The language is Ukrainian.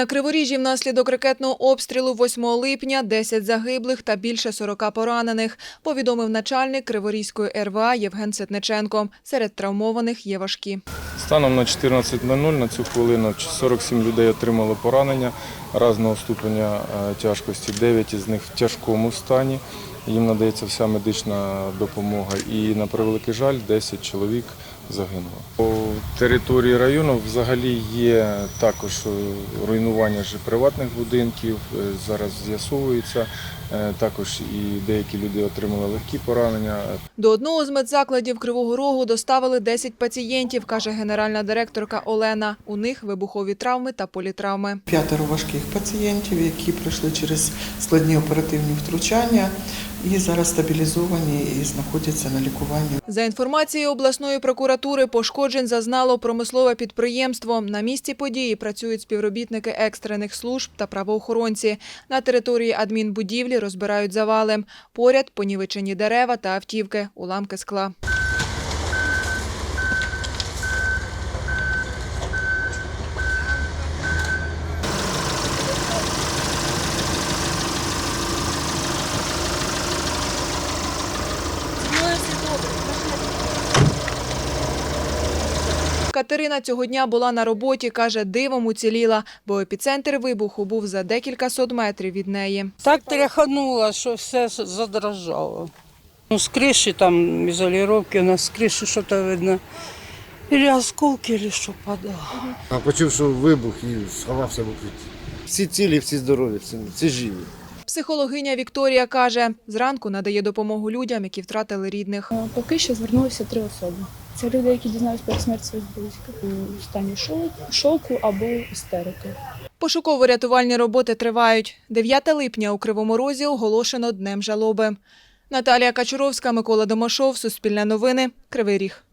На Криворіжжі внаслідок ракетного обстрілу 8 липня 10 загиблих та більше 40 поранених, повідомив начальник Криворізької РВА Євген Ситниченко. Серед травмованих є важкі. Станом на 14.00 на цю хвилину 47 людей отримали поранення різного ступеня е, тяжкості. 9 із них в тяжкому стані. Їм надається вся медична допомога. І на превеликий жаль, 10 чоловік загинуло. По території району взагалі є також е, руйнування приватних будинків. е, Зараз з'ясовується. Також і деякі люди отримали легкі поранення. До одного з медзакладів Кривого Рогу доставили 10 пацієнтів, каже генеральна директорка Олена. У них вибухові травми та політравми. П'ятеро важких пацієнтів, які пройшли через складні оперативні втручання і зараз стабілізовані і знаходяться на лікуванні. За інформацією обласної прокуратури, пошкоджень зазнало промислове підприємство. На місці події працюють співробітники екстрених служб та правоохоронці. На території адмінбудівлі розбирають завали. Поряд понівечені дерева та автівки, уламки скла. Катерина цього дня була на роботі, каже, дивом уціліла, бо епіцентр вибуху був за декілька сот метрів від неї. Так тряхануло, що все задрожало. Ну, з криші там ізоліровки, у нас з криші щось видно. Или осколки, или що падало. А почув, що вибух і сховався в укритті. Всі цілі, всі здорові, всі, всі живі. Психологиня Вікторія каже, зранку надає допомогу людям, які втратили рідних. Поки що звернулися три особи. Це люди, які дізнались про смерть своїх близьких у стані шоку, або істерики. Пошуково-рятувальні роботи тривають. 9 липня у Кривому Розі оголошено Днем жалоби. Наталія Качуровська, Микола Домашов, Суспільне новини, Кривий Ріг.